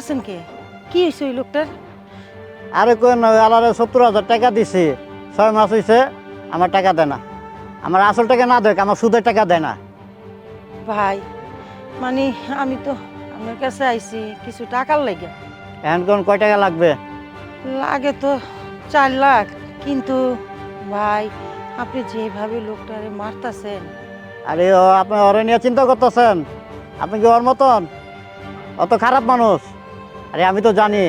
আছেন কে? কি হয়েছে ওই লোকটার? আরে কোন আলারে সত্তর হাজার টাকা দিছি। ছয় মাস হয়েছে আমার টাকা দেয় না। আমার আসল টাকা না দেয় আমার সুদের টাকা দেয় না। ভাই মানে আমি তো আপনার কাছে আইছি কিছু টাকার লাগে। এখন কোন কয় টাকা লাগবে? লাগে তো চার লাখ কিন্তু ভাই আপনি যেভাবে লোকটারে মারতাছেন। আরে ও আপনি ওরে নিয়ে চিন্তা করতেছেন? আপনি কি ওর মতন? অত খারাপ মানুষ। আরে আমি তো জানি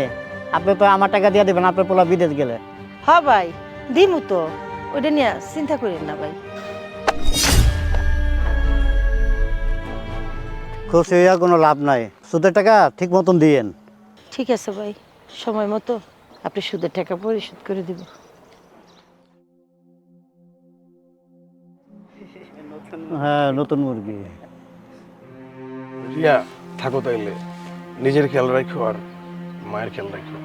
আপনি তো আমার টাকা দিয়ে দিবেন আপনার পোলা বিদেশ গেলে। হ ভাই দিমু তো। ওইটা নিয়ে চিন্তা করেন না ভাই। খুশি হইয়া কোনো লাভ নাই। সুদের টাকা ঠিক মতন দিয়েন। ঠিক আছে ভাই সময় মতো আপনি সুদের টাকা পরিশোধ করে দিব। হ্যাঁ নতুন মুরগি। রিয়া থাকো তাইলে। নিজের খেয়াল রাখো আর মায়ের খেয়াল রাখো।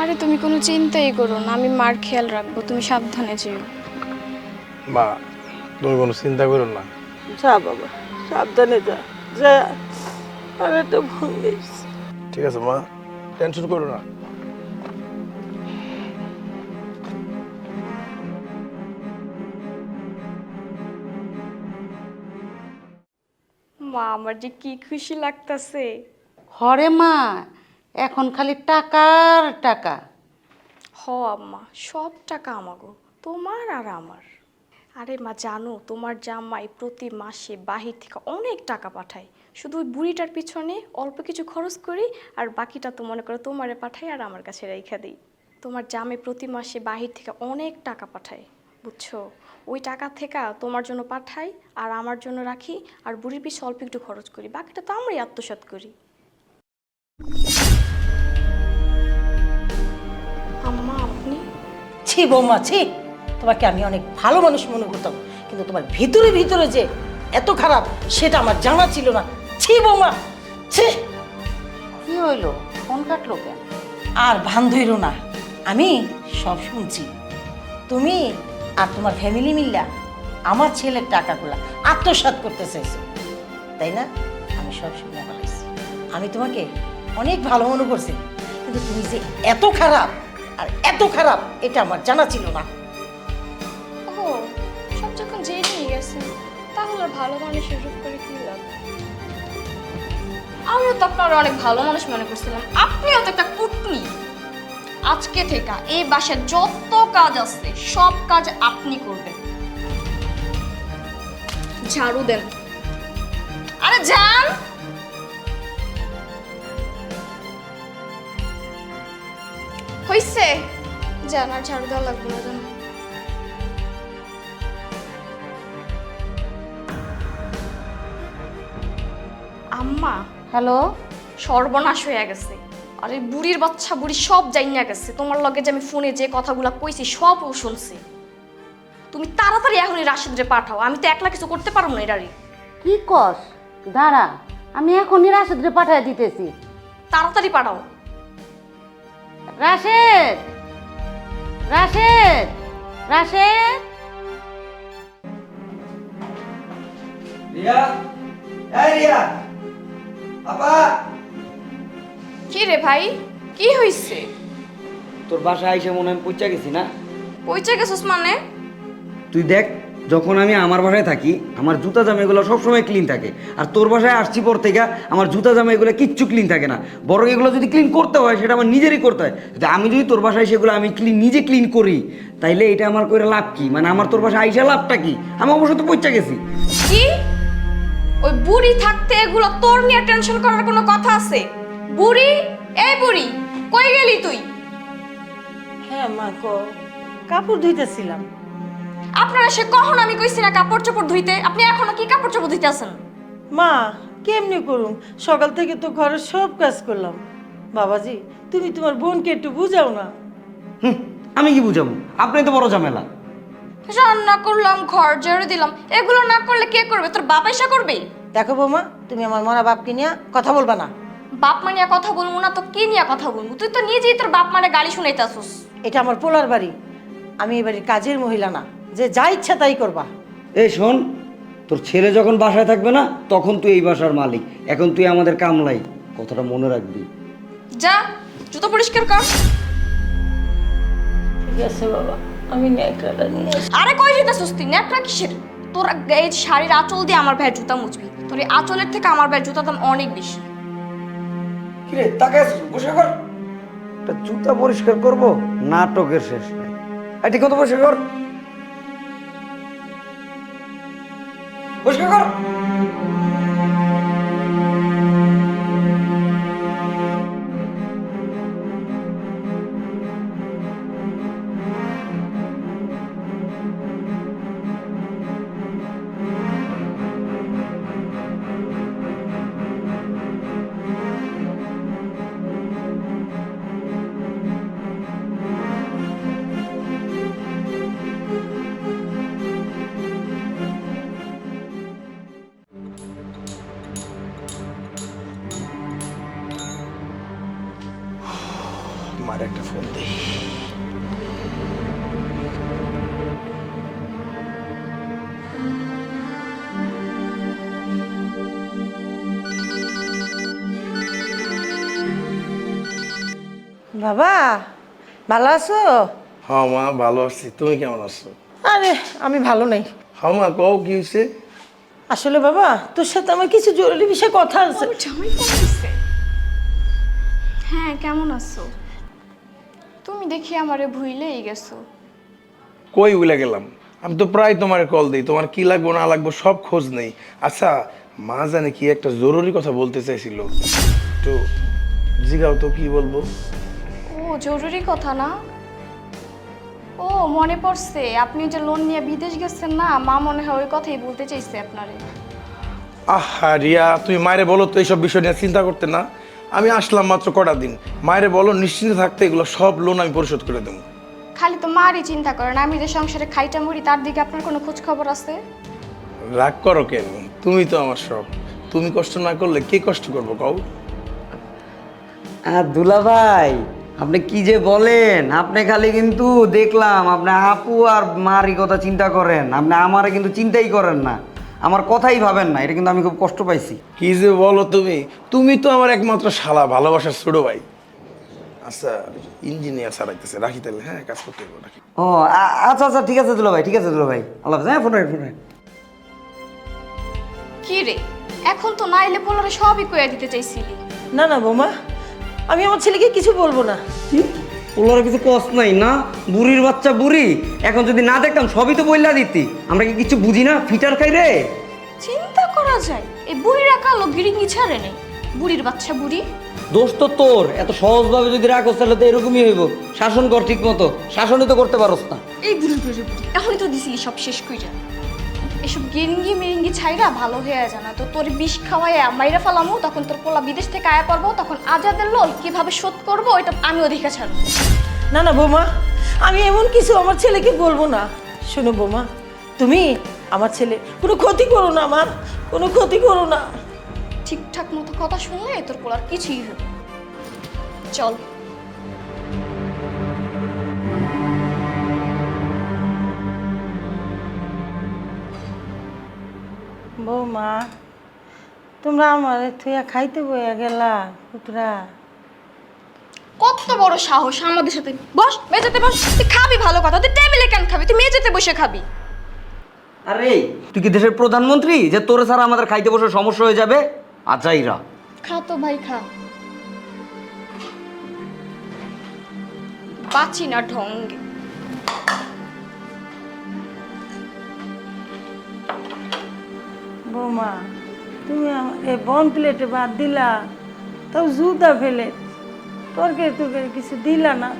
আরে তুমি কোনো চিন্তাই করো না আমি মার খেয়াল রাখব তুমি সাবধানে যেও। মা তুমি কোনো চিন্তা করো না। যা বাবা সাবধানে যা যা। আমি তো ভুলিস ঠিক আছে মা টেনশন করো না। মা আমার যে কি খুশি লাগতাছে। হরে মা এখন খালি টাকার টাকা। হ আম্মা, সব টাকা আমাগো, তোমার আর আমার। আরে মা, জানো, তোমার জামাই প্রতি মাসে বাহির থেকে অনেক টাকা পাঠায়। শুধু ওই বুড়িটার পিছনে অল্প কিছু খরচ করি আর বাকিটা তো মনে করো তোমারে পাঠাই আর আমার কাছে রেখা দিই। তোমার জামে প্রতি মাসে বাহির থেকে অনেক টাকা পাঠায়, বুঝছ? ওই টাকা থেকে তোমার জন্য পাঠাই আর আমার জন্য রাখি আর বুড়ির পিছনে অল্প একটু খরচ করি, বাকিটা তো আমরাই আত্মসাৎ করি। আম্মা আপনি? ছি বৌমা ছি। তোমাকে আমি অনেক ভালো মানুষ মনে করতাম। কিন্তু তোমার ভিতরে ভিতরে যে এত খারাপ সেটা আমার জানা ছিল না। ছি বৌমা ছি। কি হইল? ফোন কাটলো কেন? আর ভান ধইরো না। আমি সব শুনছি। তুমি আর তোমার ফ্যামিলি মিল্লা আমার ছেলের টাকাগুলা আত্মসাৎ করতে চাইছো। তাই না? আমি সব শুনে ফেলাইছি আমি তোমাকে অনেক ভালো মনে করছি। কিন্তু তুমি যে এত খারাপ আর এত খারাপ, এটা আমার জানা ছিল না। ও সব যখন গেছেন তাহলে ভালো মানুষের রূপ করে কি তো আপনার অনেক ভালো মানুষ মনে করছিলাম। আপনিও তো একটা কুটনি। আজকে থেকে এই বাসায় যত কাজ আছে, সব কাজ আপনি করবেন। ঝাড়ু দেন। আরে যান! হইছে? যান আর ঝাড়ু দেওয়া লাগবে না জান। আম্মা হ্যালো? সর্বনাশ হয়ে গেছে। আরে বুড়ির বাচ্চা বুড়ি সব জাইনা গেছে। তোমার লগে যে আমি ফোনে যে কথাগুলো কইছি সব ও শুনছে। তুমি তাড়াতাড়ি এখনই রাশিদরে পাঠাও। আমি তো একলা কিছু করতে পারব না এটারে কি কস? দাঁড়া আমি এখনই রাশেদরে পাঠিয়ে দিতেছি। তাড়াতাড়ি পাঠাও। রাশেদ! রাশেদ! রাশেদ! রিয়া এই রিয়া আপা! কি রে ভাই কি হইছে? তোর বাসায় আইসে মনে হয় পৌঁছা গেছি না? পৌঁছে গেছিস মানে? তুই দেখ যখন আমি আমার বাসায় থাকি আমার জুতা জামা এগুলো সবসময় ক্লিন থাকে। আর তোর বাসায় আসছি পর থেকে আমার জুতা জামা এগুলো কিচ্ছু ক্লিন থাকে না। বরং এগুলো যদি ক্লিন করতে হয় সেটা আমার নিজেরই করতে হয়। যদি আমি যদি তোর বাসায় সেগুলো আমি ক্লিন নিজে ক্লিন করি তাইলে এটা আমার করে লাভ কি? মানে আমার তোর বাসায় আইসা লাভটা কি? আমি অবশ্য তো পৌঁছা গেছি। কি? ওই বুড়ি থাকতে এগুলো তোর নিয়ে টেনশন করার কোনো কথা আছে? বুড়ি? এই বুড়ি কই গেলি তুই? হ্যাঁ মা গো কাপড় ধুইতেছিলাম। আপনারা সে কখন আমি কইছি না কাপড় চোপড় ধুইতে? আপনি এখনও কি কাপড় চোপড় ধুইতে আছেন মা কেমনি করুম? সকাল থেকে তো ঘরের সব কাজ করলাম। বাবাজি তুমি তোমার বোনকে একটু বুঝাও না। হুম, আমি কি বুঝাবো? আপনি তো বড় ঝামেলা। রান্না করলাম ঘর ঝেড়ে দিলাম। এগুলো না করলে কে করবে? তোর বাপ এসা করবে? দেখো বৌমা তুমি আমার মরা বাপকে নিয়ে কথা বলবা না। বাপ মা নিয়ে কথা বলব না তো কি নিয়ে কথা বলব? তুই তো নিজেই তোর বাপ মানে গালি শুনাইতাছিস। এটা আমার পোলার বাড়ি। আমি এই বাড়ির কাজের মহিলা না। যে যা ইচ্ছা তাই করবা। এই শোন তোর ছেলে যখন বাসায় থাকবে না তখন তুই এই বাসার মালিক। এখন তুই আমাদের কামলাই কথাটা মনে রাখবি। যা জুতো পরিষ্কার কর। ঠিক আছে বাবা আমি ন্যাকড়াটা নিয়ে আরে কই যেতেছিস তুই? ন্যাকড়া কিসের? তোর এই শাড়ির আঁচল দিয়ে আমার ভাইয়ের জুতা মুছবি। তোর এই আঁচলের থেকে আমার ভাইয়ের জুতার দাম অনেক বেশি। কিরে তাকে বসে কর। একটা জুতা পরিষ্কার করব নাটকের শেষ নাই। ঠিক মতো পরিষ্কার কর? পরিষ্কার কর মার একটা ফোন দিই বাবা ভালো আছো? হ্যাঁ মা ভালো আছি। তুমি কেমন আছো? আরে আমি ভালো নাই। হ্যাঁ মা কও কি হয়েছে? আসলে বাবা তোর সাথে আমার কিছু জরুরি বিষয়ে কথা আছে। জামাই করতেছে হ্যাঁ কেমন আছো? তুমি দেখি আমারে ভুইলেই গেছো। কই উইলা গেলাম? আমি তো প্রায় তোমার কল দিই তোমার কি লাগবো না লাগবো সব খোঁজ নেই। আচ্ছা মা জানে কি একটা জরুরি কথা বলতে চাইছিল। তো জিগাও তো কি বলব? ও জরুরি কথা না? ও মনে পড়ছে আপনি যে লোন নিয়ে বিদেশ গেছেন না মা মনে হয় ওই কথাই বলতে চাইছে আপনারে। আহা রিয়া তুমি মায়েরে বলো তো এইসব বিষয় নিয়ে চিন্তা করতে না। আমি আসলাম মাত্র কটা দিন। মায়েরে বলো নিশ্চিন্তে থাকতে এগুলো সব লোন আমি পরিশোধ করে দেবো। খালি তো মারই চিন্তা করেন আমি যে সংসারে খাইটা মরি তার দিকে আপনার কোনো খোঁজ খবর আছে? রাগ করো কেন? তুমি তো আমার সব তুমি কষ্ট না করলে কে কষ্ট করব কও? আর দুলা ভাই আপনি কি যে বলেন? আপনি খালি কিন্তু দেখলাম আপনি আপু আর মারই কথা চিন্তা করেন। আপনি আমারে কিন্তু চিন্তাই করেন না। আমার কথাই ভাবেন না এটা কিন্তু আমি খুব কষ্ট পাইছি। কি যে বলো তুমি? তুমি তো আমার একমাত্র শালা ভালোবাসার ছোট ভাই। আচ্ছা ইঞ্জিনিয়ার সারাইতেছে রাখি তাহলে হ্যাঁ কাজ করতে হবে রাখি। ও আ- আচ্ছা আচ্ছা ঠিক আছে দুলা ভাই ঠিক আছে দুলা ভাই আল্লাহ হাফেজ। হ্যাঁ ফোন রাখ ফোন রাখ। কি রে? এখন তো না এলে পোলারে সবই কইয়া দিতে চাইছিলি। না না বৌমা আমি আমার ছেলেকে কিছু বলব না। কি? ওলার কিছু কষ্ট নাই না? বুড়ির বাচ্চা বুড়ি। এখন যদি না দেখতাম সবই তো বললা দিতি। আমরা কি কিছু বুঝি না? ফিটার খাই রে। চিন্তা করা যায়। এই বুড়িরা কালো গিরিঙ্গি ছাড়ে নেই। বুড়ির বাচ্চা বুড়ি? দোষ তো তোর। এত সহজভাবে যদি রাখোস তাহলে তো এরকমই হইব। শাসন কর ঠিক মতো শাসনই তো করতে পারোস না। এই বুড়ি বুড়ি বুড়ি। এখনই তো দিছিলি সব শেষ কইরা। এসব গেঙ্গি মেরেঙ্গি ছাইরা ভালো হয়ে যায় না। তো তোর বিষ খাওয়াইয়া মাইরা ফেলামো তখন তোর পোলা বিদেশ থেকে আয়া পড়ব তখন আজাদের লোল কীভাবে শোধ করব এটা আমি অধিকার ছাড়বো। না না বৌমা আমি এমন কিছু আমার ছেলেকে বলব না। শোনো বৌমা তুমি আমার ছেলে কোনো ক্ষতি করো না আমার কোনো ক্ষতি করো না। ঠিকঠাক মতো কথা শুনলে তোর পোলার কিছুই হবে চল। বৌমা তোমরা আমার থুয়া খাইতে বইয়া গেলা পুতরা। কত বড় সাহস আমাদের সাথে। বস মেঝেতে বস তুই খাবি ভালো কথা তুই টেবিলে কেন খাবি? তুই মেঝেতে বসে খাবি। আরে তুই কি দেশের প্রধানমন্ত্রী? যে তোরে ছাড়া আমাদের খাইতে বসে সমস্যা হয়ে যাবে? আচ্ছাইরা খা তো ভাই খা। পাচ্ছি না ঢঙ্গে। বৌমা তুমি আমার এই বন প্লেটে ভাত দিলা তাও জুতা ফেলে। তরকারি তরকারি কিছু দিলা না।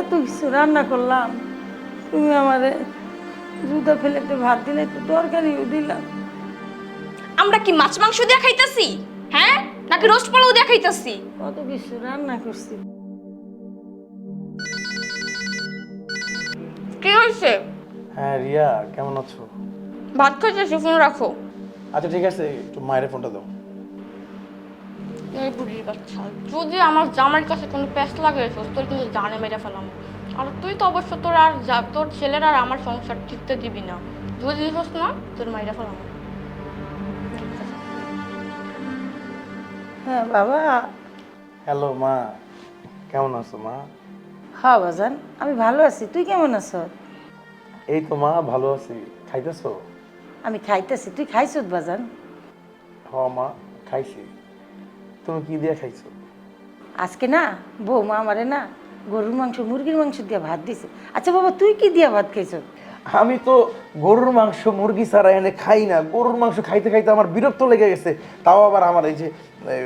এত কিছু রান্না করলাম। তুমি আমারে জুতা ফেলেতে ভাত দিলে তো তরকারিও দিলাম আমরা কি মাছ মাংস দিয়ে খাইতাছি? হ্যাঁ? নাকি রোস্ট পোলাও দিয়ে খাইতাছি? কত কিছু রান্না করছি। কি হয়েছে হ্যাঁ রিয়া কেমন আছো? ভাত খাইতেছি ফোন রাখো। আচ্ছা ঠিক আছে একটু মায়ের ফোনটা দাও। এই বুড়ির বাচ্চা যদি আমার জামার কাছে কোনো প্যাস লাগে তোর কিন্তু জানে মেরে ফেলাম। আর তুই তো অবশ্য তোর আর যা- তোর ছেলের আর আমার সংসার ঠিকতে দিবি না। যদি দিস না তোর মাইরা ফেলাম। হ্যাঁ বাবা। হ্যালো মা। কেমন আছো মা? হ্যাঁ বাজান আমি ভালো আছি। তুই কেমন আছো? এই তো মা ভালো আছি। খাইতেছো? আমি খাইতেছি। তুই খাইছো বাজান? হ মা খাইছি। তুমি কি দিয়ে খাইছো? আজকে না বৌমা আমারে না গরুর মাংস মুরগির মাংস দিয়ে ভাত দিছে। আচ্ছা বাবা তুই কি দিয়ে ভাত খাইছো? আমি তো গরুর মাংস মুরগি ছাড়া এনে খাই না। গরুর মাংস খাইতে খাইতে আমার বিরক্ত লেগে গেছে। তাও আবার আমার এই যে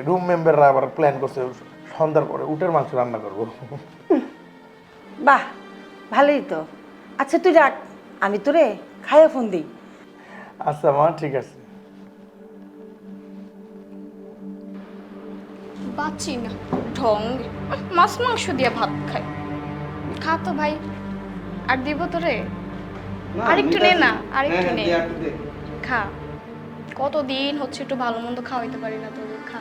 রুম মেম্বাররা আবার প্ল্যান করছে সন্ধ্যার পরে উটের মাংস রান্না করব। বাহ ভালোই তো। আচ্ছা তুই রাখ আমি তোরে খাইয়া ফোন দিই। আচ্ছা মা ঠিক আছে। বাঁচি না ঢং। মাছ মাংস দিয়ে ভাত খাই। খা তো ভাই। আর দিব তো রে আরেকটু নে না আরেকটু নে। খা। কতদিন হচ্ছে একটু ভালো মন্দ খাওয়াইতে পারি না তোদের খা।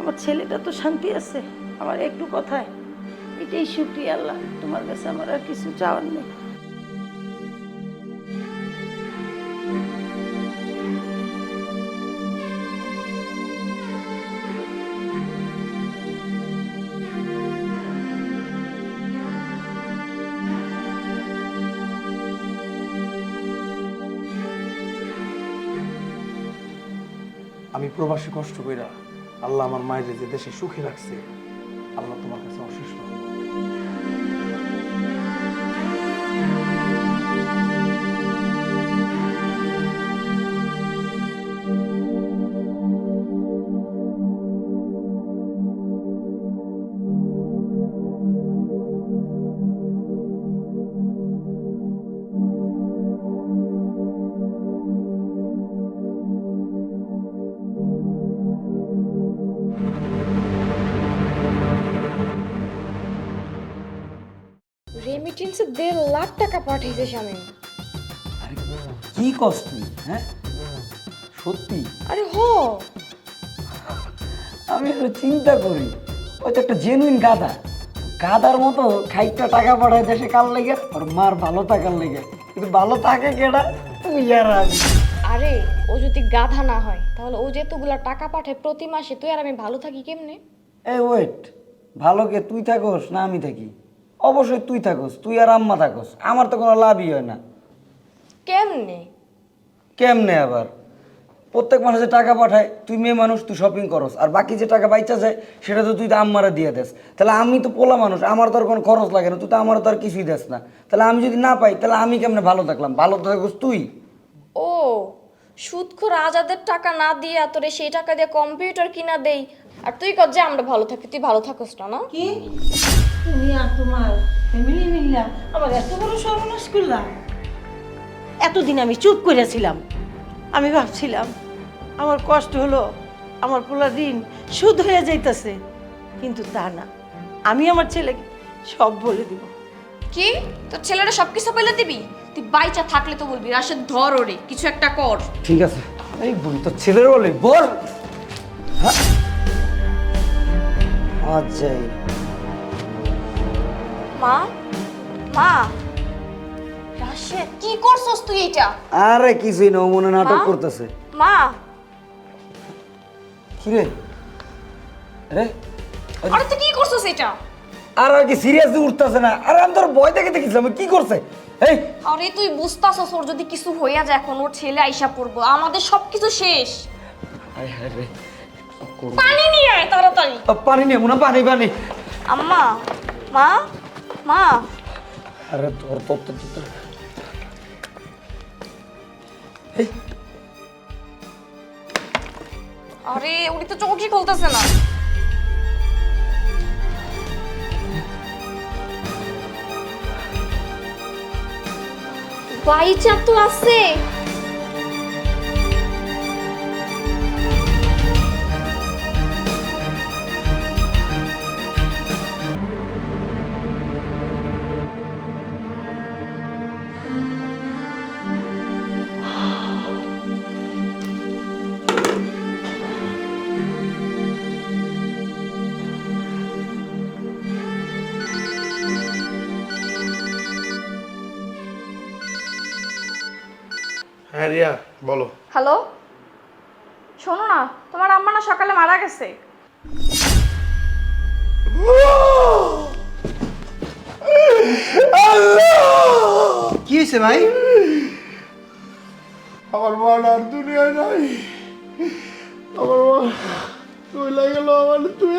আমার ছেলেটা তো শান্তি আছে। আমার একটু কথায় এটাই শুক্রিয়া আল্লাহ। তোমার কাছে আমার আর কিছু চাওয়ার নেই। প্রবাসী কষ্ট কইরা আল্লাহ আমার মায়ের যে দেশে সুখে রাখছে রেমিটেন্সে দেড় লাখ টাকা পাঠিয়েছে স্বামী। আরে কি কস তুই হ্যাঁ? সত্যি? আরে হ। আমি একটু চিন্তা করি ওই তো একটা জেনুইন গাদা গাদার মতো খাইটা টাকা পাঠায় দেশে কাল লেগে? আর মার ভালো থাকার লেগে। কিন্তু ভালো থাকে কেডা? তুই আর আমি আরে ও যদি গাধা না হয় তাহলে ও যেতগুলা টাকা পাঠায় প্রতি মাসে তুই আর আমি ভালো থাকি কেমনে? এই ওয়েট ভালো কে তুই থাকোস না আমি থাকি? অবশ্যই তুই থাকোস তুই আর আম্মা থাকোস আমার তো কোনো লাভই হয় না। কেমনে? কেমনে আবার? প্রত্যেক মাসে যে টাকা পাঠায় তুই মেয়ে মানুষ তুই শপিং করস আর বাকি যে টাকা বাইচা যায় সেটা তো তুই তো আম্মারা দিয়ে দেস। তাহলে আমি তো পোলা মানুষ আমার তো আর কোনো খরচ লাগে না তুই তো আমার তো আর কিছুই দেস না। তাহলে আমি যদি না পাই তাহলে আমি কেমনে ভালো থাকলাম? ভালো থাকোস তুই। ও সুদখোর আজাদের টাকা না দিয়ে তোরে সেই টাকা দিয়ে কম্পিউটার কিনা দেই। আর তুই কর যে আমরা ভালো থাকি তুই ভালো থাকস না না? কি? তুমি আর তোমার ফ্যামিলি মিললা আমার এত বড় সর্বনাশ করলাম। এতদিন আমি চুপ করেছিলাম আমি ভাবছিলাম আমার কষ্ট হলো আমার পোলা ঋণ সুদ হয়ে যাইতেছে। কিন্তু তা না আমি আমার ছেলেকে সব বলে দিব। কি? তোর ছেলেরা সবকিছু পেলে দিবি? তুই বাইচা থাকলে তো বলবি রাশেদ ধর ওরে কিছু একটা কর। ঠিক আছে। এই বলি তোর ছেলের বলে বল। হ্যাঁ? আচ্ছা। মা মা। রাশেদ কি করছস তুই এটা আরে কিছুই না ও মনে নাটক করতেছে। মা। কি রে রে আরে তুই কি করছস এটা আর আর কি সিরিয়াসলি উঠতেছে না? আরে আমি তোর ভয় দেখে দেখেছিলাম কি করছে? এই! আরে তুই বুঝতাছস ওর যদি কিছু হইয়া যায় এখন ওর ছেলে আইসা পড়ব আমাদের সবকিছু শেষ। হায় হায় রে কি পানি নিয়ে আয় তাড়াতাড়ি। পানি নেই মনে পানি পানি। আম্মা মা। মা। আরে তোর তোর তোর এই। আরে উনি তো চোখই খুলতেছে না। বাইচা তো আছে। রিয়া বলো। হ্যালো? শোনো না তোমার আম্মা না সকালে মারা গেছে। কি হয়েছে ভাই? আমার মা আর দুনিয়া নাই। আমার মা চলে গেল আমার তুই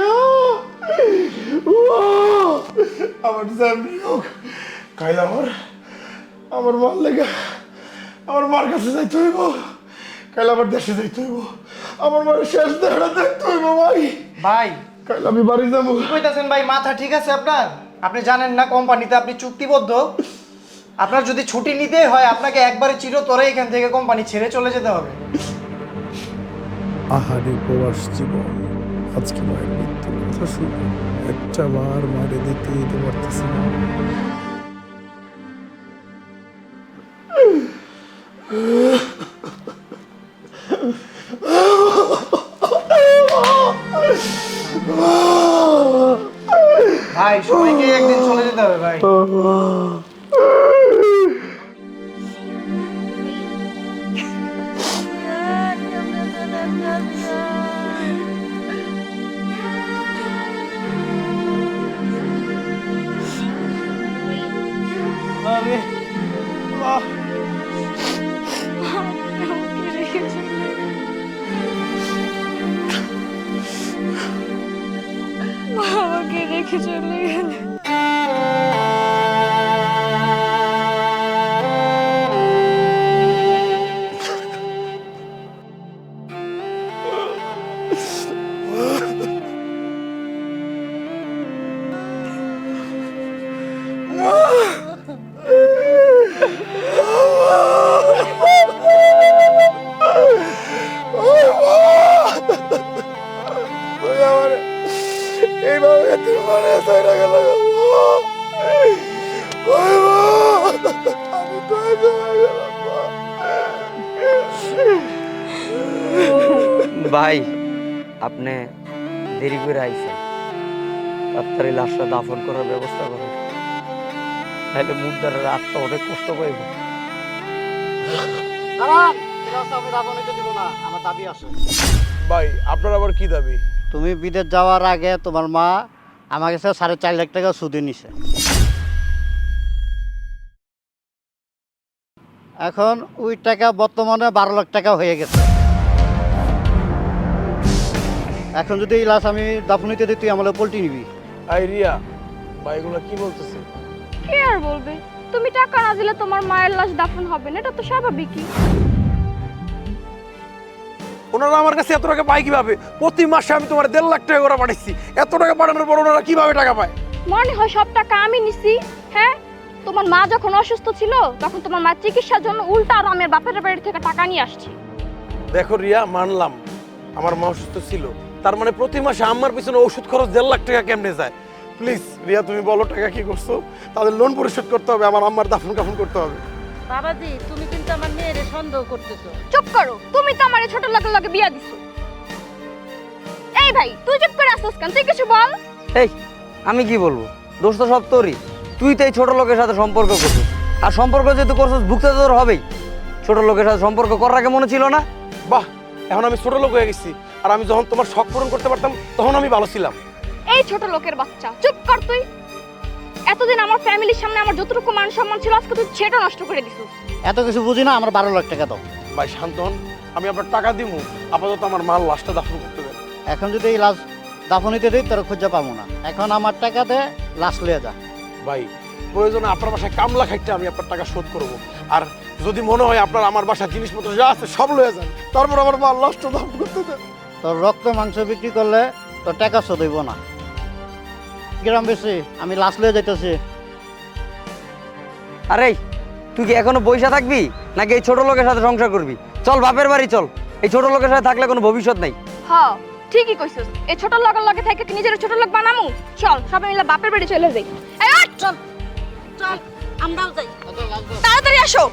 আমার যেমনি হোক কাইল আমার। আমার মার লেগে আমার মার কাছে যাইতে হইব। কাইল আমার দেশে যাইতে হইব। আমার মার শেষ দেহটা দেখতে হইব ভাই। ভাই। কাইল আমি বাড়ি যাব। কইতাছেন ভাই মাথা ঠিক আছে আপনার? আপনি জানেন না কোম্পানিতে আপনি চুক্তিবদ্ধ? আপনার যদি ছুটি নিতেই হয় আপনাকে একবারে চিরতরে এখান থেকে কোম্পানি ছেড়ে চলে যেতে হবে। আহারে প্রবাস জীবন আজকে মায়ের মৃত্যুর কথা শুনে একটা বার মারে দিতে দিতে পারতেছি না। ভাই সবাইকে একদিন চলে যেতে হবে ভাই। আমাকে রেখে চলে গেলে ভাই আপনি দেরি করে আইছেন। তাড়াতাড়ি লাশটা দাফন করার ব্যবস্থা করেন। তাহলে মুদ্রার আত্মা অনেক কষ্ট পাইব। ভাই আপনার আবার কি দাবি? তুমি বিদেশ যাওয়ার আগে তোমার মা আমার কাছে সাড়ে চার লাখ টাকা সুদে নিছে। এখন ওই টাকা বর্তমানে বারো লাখ টাকা হয়ে গেছে। এখন যদি এই লাশ আমি দাফনিতে দিই তুই আমার পোল্টি নিবি। আই রিয়া ভাই এগুলো কি বলতেছে? কে আর বলবে? তুমি টাকা না দিলে তোমার মায়ের লাশ দাফন হবে না এটা তো স্বাভাবিকই। ওনারা আমার কাছে এত টাকা পায় কীভাবে? প্রতি মাসে আমি তোমার দেড় লাখ টাকা করে পাঠাচ্ছি এত টাকা পাঠানোর পর ওনারা কীভাবে টাকা পায়? মনে হয় সব টাকা আমি নিছি হ্যাঁ? তোমার মা যখন অসুস্থ ছিল তখন তোমার মা চিকিৎসার জন্য উল্টা আর আমার বাপের বাড়ি থেকে টাকা নিয়ে আসছি। দেখো রিয়া মানলাম আমার মা অসুস্থ ছিল। তার মানে প্রতি মাসে আমার পিছনে ওষুধ খরচ দেড় লাখ টাকা কেমনে যায়? প্লিজ রিয়া তুমি বলো টাকা কি করছ? তাদের লোন পরিশোধ করতে হবে আমার আম্মার দাফন কাফন করতে হবে। বাবাজি তুমি কিন্তু আমার মেয়েরে সন্দেহ করতেছো। চুপ করো তুমি তো আমার এই ছোট লোকের লগে বিয়া দিছো। এই ভাই তুই চুপ করে আসছিস কেন? তুই কিছু বল। এই আমি কি বলব? দোষ তো সব তোরই। তুই তো এই ছোট লোকের সাথে সম্পর্ক করছিস। আর সম্পর্ক যেহেতু করছিস ভুগতে তোর হবেই। ছোট লোকের সাথে সম্পর্ক করার আগে মনে ছিল না? বাহ এখন আমি ছোট লোক হয়ে গেছি। আর আমি যখন তোমার শখ পূরণ করতে পারতাম তখন আমি ভালো ছিলাম। এই ছোট লোকের বাচ্চা চুপ কর তুই। এতদিন আমার ফ্যামিলির সামনে আমার যতটুকু মান সম্মান ছিল আজকে তুই সেটা নষ্ট করে দিছিস। এত কিছু বুঝি না আমার বারো লাখ টাকা দাও। ভাই শান্ত হন। আমি আপনার টাকা দিব আপাতত আমার মাল লাশটা দাফন করতে দেন। এখন যদি এই লাশ দাফনিতে দিই তোর খুঁজে পাবো না। এখন আমার টাকা দে লাশ লিয়ে যা। ভাই প্রয়োজনে আপনার বাসায় কামলা খাইতে আমি আপনার টাকা শোধ করব। আর যদি মনে হয় আপনার আমার বাসার জিনিসপত্র যা আছে সব লয়ে যান তারপর আমার মাল লাশটা দাফন করতে দেন। তোর রক্ত মাংস বিক্রি করলে তোর টাকা শোধ হইব না। গ্রাম বেশি? আমি লাশ লিয়ে যাইতেছি। আরে তুই কি এখনও বইসা থাকবি? নাকি এই ছোট লোকের সাথে সংসার করবি? চল বাপের বাড়ি চল। এই ছোট লোকের সাথে থাকলে কোনো ভবিষ্যৎ নাই। হ্যাঁ ঠিকই কইছিস। এই ছোট লোকের লগে থেকে কি নিজের ছোট লোক বানামু? চল সবাই মিলে বাপের বাড়ি চলে যাই। এই! চল চল আমরাও যাই। তাড়াতাড়ি আসো।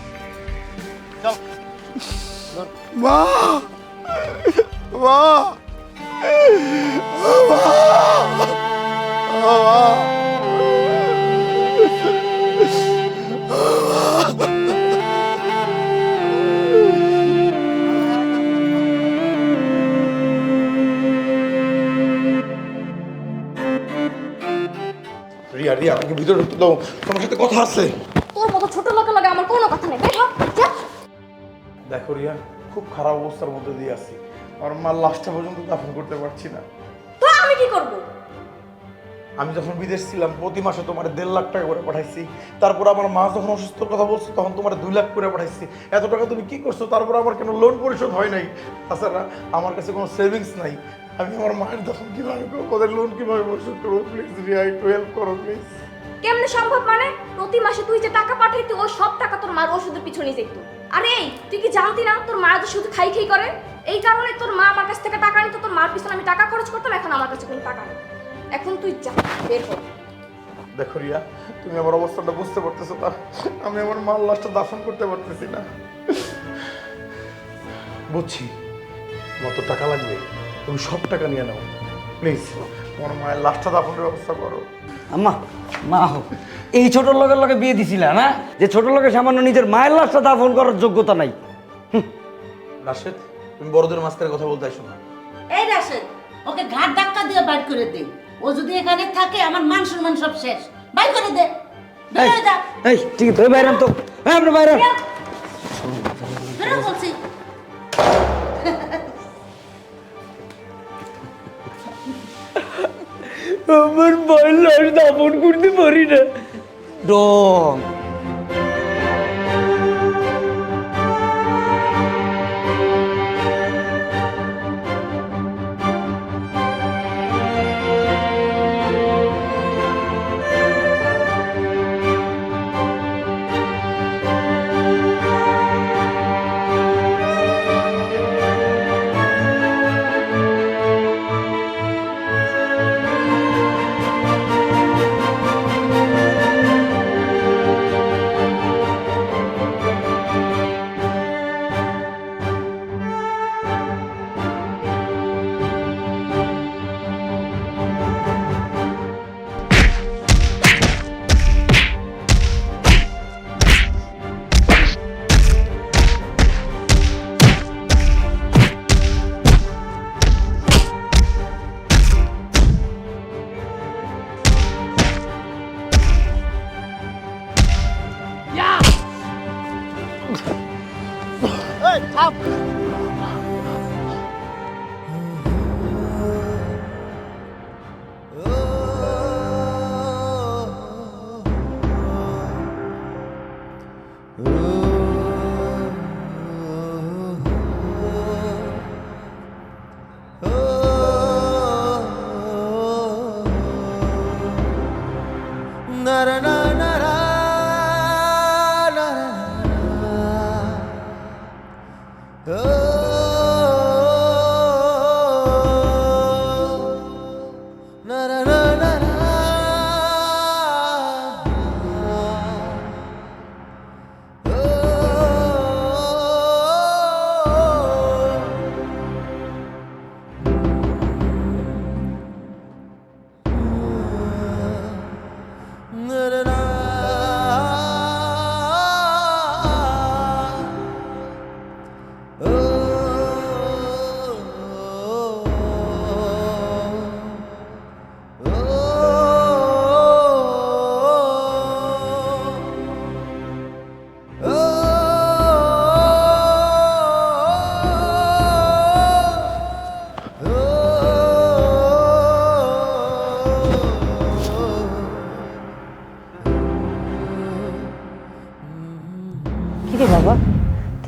মা! মা। রিয়া রিয়া আমাকে ভিতরে ঢুকতে দাও। তোমার সাথে কথা আছে। তোর মতো ছোট লোকের লাগে আমার কোনো কথা নেই। দেখো রিয়া খুব খারাপ অবস্থার মধ্যে দিয়ে আছি। আমার মা লাশটা পর্যন্ত দাফন করতে পারছি না। তো আমি কি করব? আমি যখন বিদেশ ছিলাম প্রতি মাসে তোমার দেড় লাখ টাকা করে পাঠাইছি। তারপর আমার মা যখন অসুস্থর কথা বলছো তখন তোমার দুই লাখ করে পাঠাইছি। এত টাকা তুমি কি করছ? তারপর আমার কেন লোন পরিশোধ হয় নাই? তাছাড়া আমার কাছে কোনো সেভিংস নাই। আমি আমার মায়ের তখন কীভাবে করব? ওদের লোন কীভাবে পরিশোধ করব? প্লিজ রিয়া একটু হেল্প করো প্লিজ কেমনে সম্ভব মানে? প্রতি মাসে তুই যে টাকা পাঠাইতি তোর পিছনে যেত আরে এই তুই কি জানতি না তোর মা তো শুধু খাই খাই করে? এই কারণে তোর মা আমার কাছ থেকে টাকা নিত তোর মার পিছনে আমি টাকা খরচ করতাম এখন আমার কাছে কোনো টাকা নেই। এখন তুই যা বের কর দেখো রিয়া তুমি আমার অবস্থাটা বুঝতে পারতেছো না। আমি আমার মার লাশটা দাফন করতে পারতেছি না। বুঝছি কত টাকা লাগবে। তুমি সব টাকা নিয়ে নাও। প্লিজ তোমার মায়ের লাশটা দাফনের ব্যবস্থা করো। আম্মা মা হো। এই ছোট লোকের লোকে বিয়ে দিছিলা না? যে ছোট লোকের সামান্য নিজের মায়ের লাশটা দাফন করার যোগ্যতা নাই। রাশেদ তুমি বড়দের মাঝখানে কথা বলতে আসো না। এই রাশেদ ওকে ঘাট ধাক্কা দিয়ে বাইর করে দে। ও যদি এখানে থাকে আমার মান সম্মান সব শেষ। বাইর করে দে। হয়ে এই ঠিক আছে তুই বাইরে তো। হ্যাঁ আন। বলছি। আমার মায়ের লাশ দাপন করতে পারি না। ডং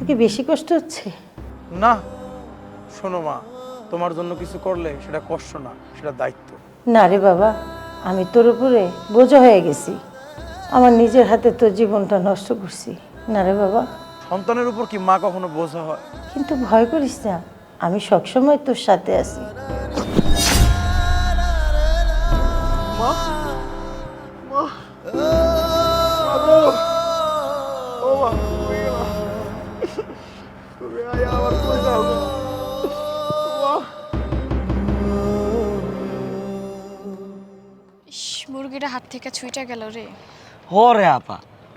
তোকে বেশি কষ্ট হচ্ছে? না শোনো মা তোমার জন্য কিছু করলে সেটা কষ্ট না সেটা দায়িত্ব। না রে বাবা আমি তোর উপরে বোঝা হয়ে গেছি। আমার নিজের হাতে তোর জীবনটা নষ্ট করছি। না রে বাবা। সন্তানের উপর কি মা কখনো বোঝা হয়? কিন্তু ভয় করিস না আমি সবসময় তোর সাথে আছি। ইস, মুরগিটা হাত থেকে ছুঁইটা গেল রে। হরে আপা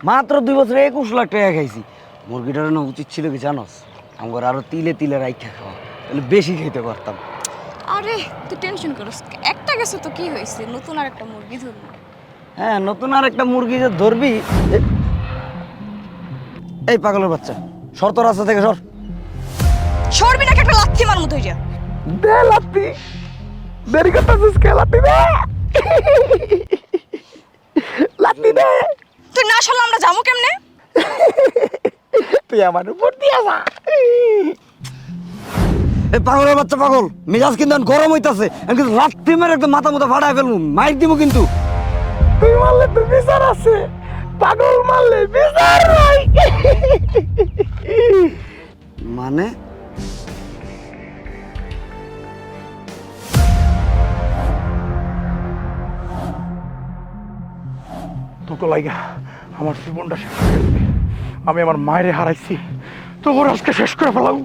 মাত্র দুই বছরে একুশ লাখ টাকা খাইছি। মুরগিটার না উচিত ছিল কি জানোস? আমার আরও তিলে তিলে রাইখা খাওয়া। তাহলে বেশি খেতে পারতাম। আরে তুই টেনশন করিস একটা গেছে তো কি হয়েছে? নতুন আর একটা মুরগি ধরবো। হ্যাঁ নতুন আর একটা মুরগি যে ধরবি এই পাগলের বাচ্চা সর তোর রাস্তা থেকে সর। সরবি নাকি একটা লাথি মার মতো হয়ে দে লাত্তি দেরি করতেছিস কে লাত্তি দে? লাত্তি দে। তুই না সরলে আমরা যাব কেমনে? তুই আমার উপর দিয়া যা। এই পাগলের বাচ্চা পাগল মেজাজ কিন্তু গরম হইতাছে। আমি কিন্তু লাথি মেরে একদম মাথা মতো ফাটায় ফেলব মাইক দিব কিন্তু। তুই মারলে তুই বিচার আছে। পাগল মারলে বিচার নাই। মানে? তোকে লাগা আমার জীবনটা শেষ করে আমি আমার মায়েরে হারাইছি। তো ওর আজকে শেষ করে ফেলাম